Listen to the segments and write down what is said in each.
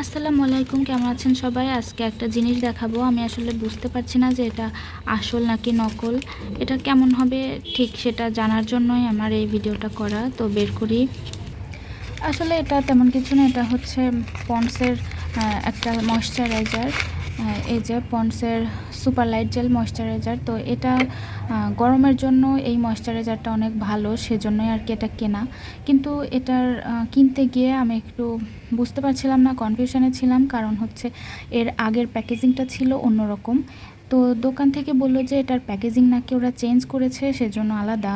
আসসালামু আলাইকুম, কেমন আছেন সবাই? আজকে একটা জিনিস দেখাবো। আমি আসলে বুঝতে পারছি না যে এটা আসল নাকি নকল। এটা কেমন হবে ঠিক সেটা জানার জন্যই আমার এই ভিডিওটা করা। তো বের করি। আসলে এটা তেমন কিছু না, এটা হচ্ছে পন্ডসের একটা ময়শ্চারাইজার এই যে পন্ডসের সুপার লাইট জেল, ময়শ্চারাইজার, তো এটা গরমের জন্য এই ময়শ্চারাইজারটা অনেক ভালো, সেজন্যই আর কি এটা কেনা। কিন্তু এটার কিনতে গিয়ে আমি একটু বুঝতে পারছিলাম না, কনফিউশনে ছিলাম, কারণ হচ্ছে এর আগের প্যাকেজিংটা ছিল অন্যরকম। তো দোকান থেকে বলল যে এটার প্যাকেজিং নাকি ওরা চেঞ্জ করেছে, সেজন্য আলাদা।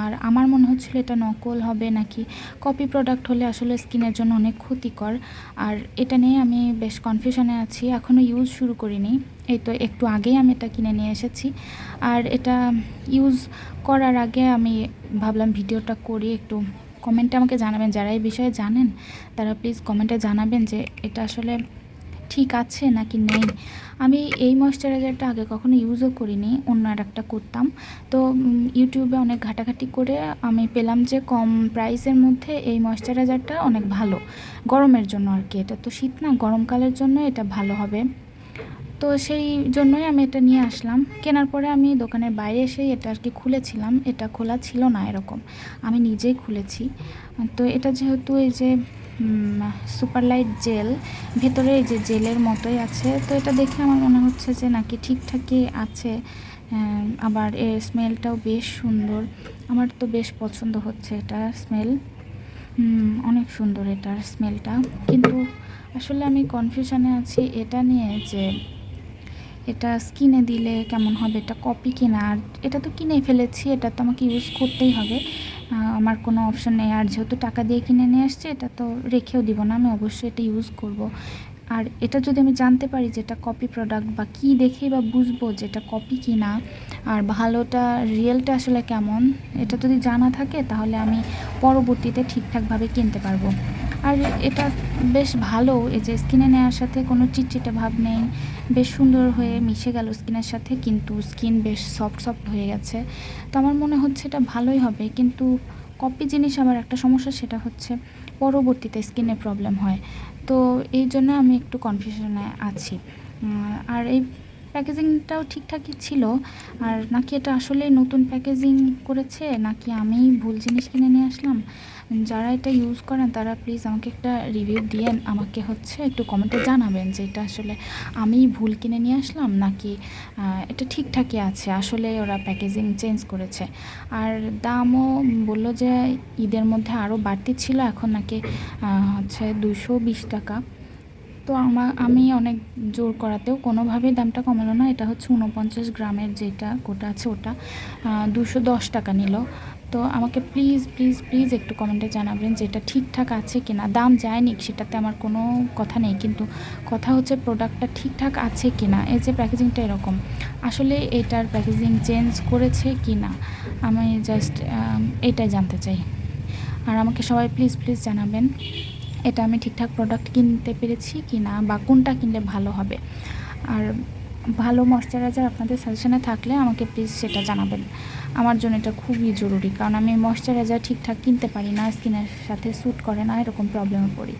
আর আমার মনে হচ্ছিল এটা নকল হবে নাকি কপি প্রোডাক্ট হলে আসলে স্কিনের জন্য অনেক ক্ষতিকর। আর এটা নিয়ে আমি বেশ কনফিউশনে আছি এখনও ইউজ শুরু করিনি। এই তো একটু আগেই আমি এটা কিনে নিয়ে এসেছি। আর এটা ইউজ করার আগে আমি ভাবলাম ভিডিওটা করি, একটু কমেন্টে আমাকে জানাবেন। যারা এই বিষয়ে জানেন, তারা প্লিজ কমেন্টে জানাবেন যে এটা আসলে ঠিক আছে নাকি নেই? আমি এই ময়শ্চারাইজারটা আগে কখনো ইউজও করিনি, অন্য আর একটা করতাম। তো ইউটিউবে অনেক ঘাটাঘাটি করে আমি পেলাম যে কম প্রাইসের মধ্যে এই ময়শ্চারাইজারটা অনেক ভালো। গরমের জন্য আর কি এটা। তো শীত না, গরমকালের জন্য এটা ভালো হবে। তো সেই জন্যই আমি এটা নিয়ে আসলাম। কেনার পরে আমি দোকানের বাইরে এসেই এটা আর কি খুলেছিলাম। এটা খোলা ছিল না এরকম। আমি নিজেই খুলেছি। তো এটা যেহেতু এই যে সুপার লাইট জেল। ভেতরে যে জেলের মতোই আছে। তো এটা দেখে আমার মনে হচ্ছে যে নাকি ঠিকঠাকই আছে। আবার এর স্মেলটাও বেশ সুন্দর। আমার তো বেশ পছন্দ হচ্ছে এটা স্মেল। অনেক সুন্দর এটার স্মেলটা। কিন্তু আসলে আমি কনফিউশনে আছি এটা নিয়ে যে এটা স্কিনে দিলে কেমন হবে? এটা কপি কিনা? আর এটা তো কিনে ফেলেছি, এটা তো আমাকে ইউজ করতেই হবে। আমার কোনো অপশন নেই। আর যেহেতু টাকা দিয়ে কিনে নিয়ে আসছে, এটা তো রেখেও দিব না। আমি অবশ্যই এটা ইউজ করব। আর এটা যদি আমি জানতে পারি যে এটা কপি প্রোডাক্ট বা কি দেখে বা বুঝব যে এটা কপি কি না আর ভালোটা রিয়েলটা আসলে কেমন, এটা যদি জানা থাকে, তাহলে আমি পরবর্তীতে ঠিকঠাকভাবে কিনতে পারব। আর এটা বেশ ভালো, এই যে স্কিনে নেওয়ার সাথে কোনো চিটচিটে ভাব নেই, বেশ সুন্দর হয়ে মিশে গেল স্কিনের সাথে, কিন্তু স্কিন বেশ সফট সফট হয়ে গেছে। তো আমার মনে হচ্ছে এটা ভালোই হবে, কিন্তু কপি জিনিস আবার একটা সমস্যা, সেটা হচ্ছে পরবর্তীতে স্কিনে প্রবলেম হয়। তো এই জন্য আমি একটু কনফিউশনে আছি। আর এই প্যাকেজিংটাও ঠিকঠাকই ছিল। আর নাকি এটা আসলে নতুন প্যাকেজিং করেছে, নাকি আমি ভুল জিনিস কিনে নিয়ে আসলাম? যারা এটা ইউজ করেন, তারা প্লিজ আমাকে একটা রিভিউ দিয়েন। আমাকে হচ্ছে একটু কমেন্টে জানাবেন যে এটা আসলে আমি ভুল কিনে নিয়ে আসলাম, নাকি এটা ঠিকঠাকই আছে, আসলে ওরা প্যাকেজিং চেঞ্জ করেছে। আর দামও বলল যে ঈদের মধ্যে আরও বাড়তি ছিল, এখন নাকি হচ্ছে দুশো বিশ টাকা। তো আমা, আমি অনেক জোর করাতেও কোনোভাবেই দামটা কমালো না। এটা হচ্ছে উনপঞ্চাশ গ্রামের যেটা কোটা আছে ওটা দুশো দশ টাকা নিল। তো আমাকে প্লিজ প্লিজ প্লিজ একটু কমেন্টে জানাবেন যে এটা ঠিকঠাক আছে কি না দাম যায়নি সেটাতে আমার কোনো কথা নেই। কিন্তু কথা হচ্ছে প্রোডাক্টটা ঠিকঠাক আছে কি না এই যে প্যাকেজিংটা এরকম। আসলে এটার প্যাকেজিং চেঞ্জ করেছে কি না আমি জাস্ট এটাই জানতে চাই। আর আমাকে সবাই প্লিজ প্লিজ জানাবেন। এটা আমি ঠিকঠাক প্রোডাক্ট কিনতে পেরেছি কি না বা কোনটা কিনলে ভালো হবে। আর ভালো ময়শ্চারাইজার আপনাদের সাজেশনে থাকলে আমাকে প্লিজ সেটা জানাবেন। আমার জন্য এটা খুবই জরুরি, কারণ আমি ময়শ্চারাইজার ঠিকঠাক কিনতে পারি না স্কিনের সাথে স্যুট করে না, এরকম প্রবলেমে পড়ি।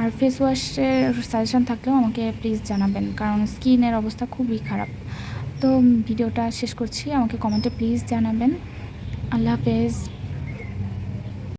আর ফেস ওয়াশের সাজেশন থাকলেও আমাকে প্লিজ জানাবেন, কারণ স্কিনের অবস্থা খুবই খারাপ। তো ভিডিওটা শেষ করছি, আমাকে কমেন্টে প্লিজ জানাবেন। আল্লাহ হাফেজ।